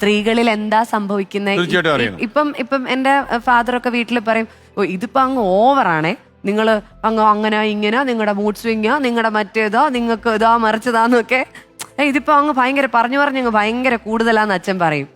സ്ത്രീകളിൽ എന്താ സംഭവിക്കുന്നത് അറിയണം. ഇപ്പം ഇപ്പം എന്റെ ഫാദറൊക്കെ വീട്ടിൽ പറയും ഓ ഇതിപ്പോ അങ്ങ് ഓവറാണേ നിങ്ങൾ അങ്ങ് അങ്ങനെ ഇങ്ങനെ നിങ്ങളുടെ മൂഡ് സ്വിങ്ങോ നിങ്ങളുടെ മറ്റേതോ നിങ്ങൾക്ക് ഇതാ മറിച്ചതാന്നൊക്കെ. ഏ, ഇതിപ്പോ അങ്ങ് ഭയങ്കര പറഞ്ഞു പറഞ്ഞു അങ്ങ് ഭയങ്കര കൂടുതലാന്ന് അച്ഛൻ പറയും.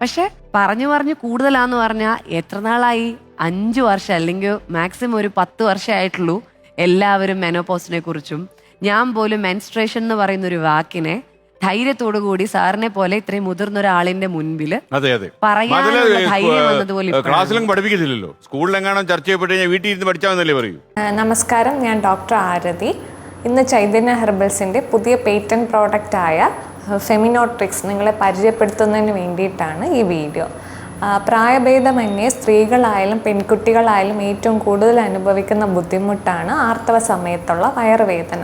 പക്ഷെ പറഞ്ഞു പറഞ്ഞു കൂടുതലാന്ന് പറഞ്ഞാൽ എത്ര നാളായി? അഞ്ചു വർഷം അല്ലെങ്കിൽ മാക്സിമം ഒരു പത്ത് വർഷമായിട്ടുള്ളൂ എല്ലാവരും മെനോപോസിനെ കുറിച്ചും. ഞാൻ പോലും മെൻസ്ട്രേഷൻ എന്ന് പറയുന്ന ഒരു വാക്കിനെ ധൈര്യത്തോടു കൂടി സാറിനെ പോലെ ഇത്രയും മുതിർന്ന ഒരാളിന്റെ മുൻപിൽ അതെ അതെ. പറയാനുള്ള അതിൽ ധൈര്യം വന്നതുപോലെ ഇപ്പോഴാണ്. ക്ലാസ്സിലും പഠിപ്പിക്കത്തില്ലല്ലോ. സ്കൂളിലെങ്ങാനും ചർച്ച ചെയ്യപ്പെട്ട് കഴിഞ്ഞാൽ വീട്ടിൽ ഇരുന്ന് പഠിച്ചാൽ പറയൂ? ആ, നമസ്കാരം. ഞാൻ ഡോക്ടർ ആരതി. ഇന്ന് ചൈതന്യ ഹെർബൽസിന്റെ പുതിയ പേറ്റന്റ് ആയ ഫെമിനോട്രിക്സ് നിങ്ങളെ പരിചയപ്പെടുത്തുന്നതിന് വേണ്ടിയിട്ടാണ് ഈ വീഡിയോ. ആ, പ്രായഭേദമന്യേ സ്ത്രീകളായാലും പെൺകുട്ടികളായാലും ഏറ്റവും കൂടുതൽ അനുഭവിക്കുന്ന ബുദ്ധിമുട്ടാണ് ആർത്തവ സമയത്തുള്ള വയറുവേദന.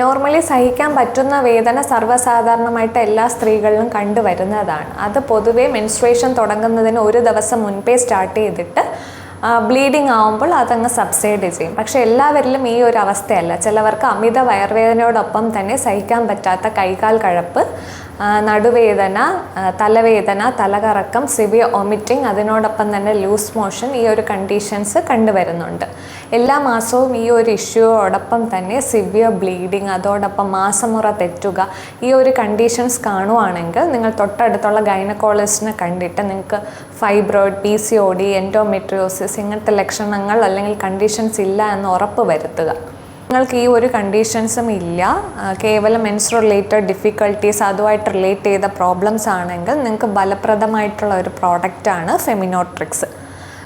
നോർമലി സഹിക്കാൻ പറ്റുന്ന വേദന സർവസാധാരണമായിട്ട് എല്ലാ സ്ത്രീകളിലും കണ്ടുവരുന്നതാണ്. അത് പൊതുവേ മെൻസ്ട്രേഷൻ തുടങ്ങുന്നതിന് ഒരു ദിവസം മുൻപേ സ്റ്റാർട്ട് ചെയ്തിട്ട് ബ്ലീഡിങ് ആവുമ്പോൾ അതങ്ങ് സബ്സൈഡ് ചെയ്യും. പക്ഷെ എല്ലാവരിലും ഈ ഒരു അവസ്ഥയല്ല. ചിലവർക്ക് അമിത വയർവേദനയോടൊപ്പം തന്നെ സഹിക്കാൻ പറ്റാത്ത കൈകാൽ കഴപ്പ് നടുവേദന തലവേദന തലകറക്കം സിവിയർ ഒമിറ്റിംഗ് അതിനോടൊപ്പം തന്നെ ലൂസ് മോഷൻ ഈ ഒരു കണ്ടീഷൻസ് കണ്ടുവരുന്നുണ്ട്. എല്ലാ മാസവും ഈ ഒരു ഇഷ്യൂയോടൊപ്പം തന്നെ സിവിയർ ബ്ലീഡിങ് അതോടൊപ്പം മാസമുറ തെറ്റുക ഈ ഒരു കണ്ടീഷൻസ് കാണുവാണെങ്കിൽ നിങ്ങൾ തൊട്ടടുത്തുള്ള ഗൈനക്കോളജിനെ കണ്ടിട്ട് നിങ്ങൾക്ക് fibroid P C O D endometriosis ഇങ്ങനത്തെ ലക്ഷണങ്ങൾ അല്ലെങ്കിൽ കണ്ടീഷൻസ് ഇല്ല എന്ന് ഉറപ്പ് വരുത്തുക. നിങ്ങൾക്ക് ഈ ഒരു കണ്ടീഷൻസും ഇല്ല. കേവലം മെൻസ് റിലേറ്റഡ് ഡിഫിക്കൽട്ടീസ് അതുമായിട്ട് റിലേറ്റ് ചെയ്ത പ്രോബ്ലംസ് ആണെങ്കിൽ നിങ്ങൾക്ക് ഫലപ്രദമായിട്ടുള്ള ഒരു പ്രോഡക്റ്റാണ് Feminotrix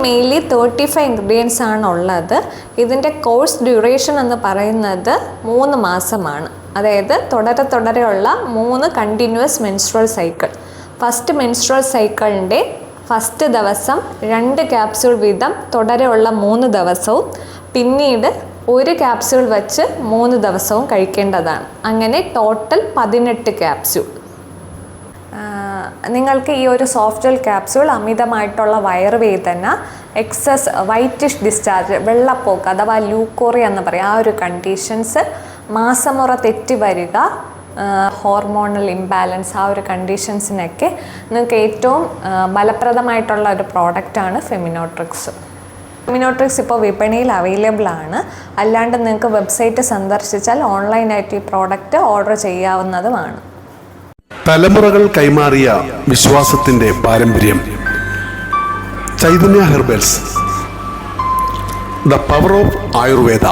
mainly thirty five ingredients ആണ് ഉള്ളത്. ഇതിന്റെ കോഴ്സ് ഡ്യൂറേഷൻ എന്ന് പറയുന്നത് മൂന്ന് മാസമാണ്. അതായത് തുടരെ തുടരെയുള്ള മൂന്ന് continuous menstrual cycle first menstrual സൈക്കിളിന്റെ ഫസ്റ്റ് ദിവസം രണ്ട് ക്യാപ്സ്യൂൾ വീതം തുടരെയുള്ള മൂന്ന് ദിവസവും പിന്നീട് ഒരു ക്യാപ്സ്യൂൾ വെച്ച് മൂന്ന് ദിവസവും കഴിക്കേണ്ടതാണ്. അങ്ങനെ ടോട്ടൽ പതിനെട്ട് ക്യാപ്സ്യൂൾ നിങ്ങൾക്ക് ഈ ഒരു സോഫ്റ്റ് ജെൽ ക്യാപ്സ്യൂൾ അമിതമായിട്ടുള്ള വയറുവേദന എക്സസ് വൈറ്റിഷ് ഡിസ്ചാർജ് വെള്ളപ്പോക്ക് അഥവാ ലൂക്കോറി എന്ന് പറയും ആ ഒരു കണ്ടീഷൻസ് മാസമുറ തെറ്റി വരിക ഹോർമോണൽ ഇംബാലൻസ് ആ ഒരു കണ്ടീഷൻസിനൊക്കെ നിങ്ങൾക്ക് ഏറ്റവും ഫലപ്രദമായിട്ടുള്ള ഒരു പ്രോഡക്റ്റാണ് ഫെമിനോട്രിക്സ് ഫെമിനോട്രിക്സ് ഇപ്പോൾ വിപണിയിൽ അവൈലബിൾ ആണ്. അല്ലാണ്ട് നിങ്ങൾക്ക് വെബ്സൈറ്റ് സന്ദർശിച്ചാൽ ഓൺലൈനായിട്ട് ഈ പ്രോഡക്റ്റ് ഓർഡർ ചെയ്യാവുന്നതുമാണ്. തലമുറകൾ കൈമാറിയ വിശ്വാസത്തിന്റെ പാരമ്പര്യം. Chaitanya herbals. The power of Ayurveda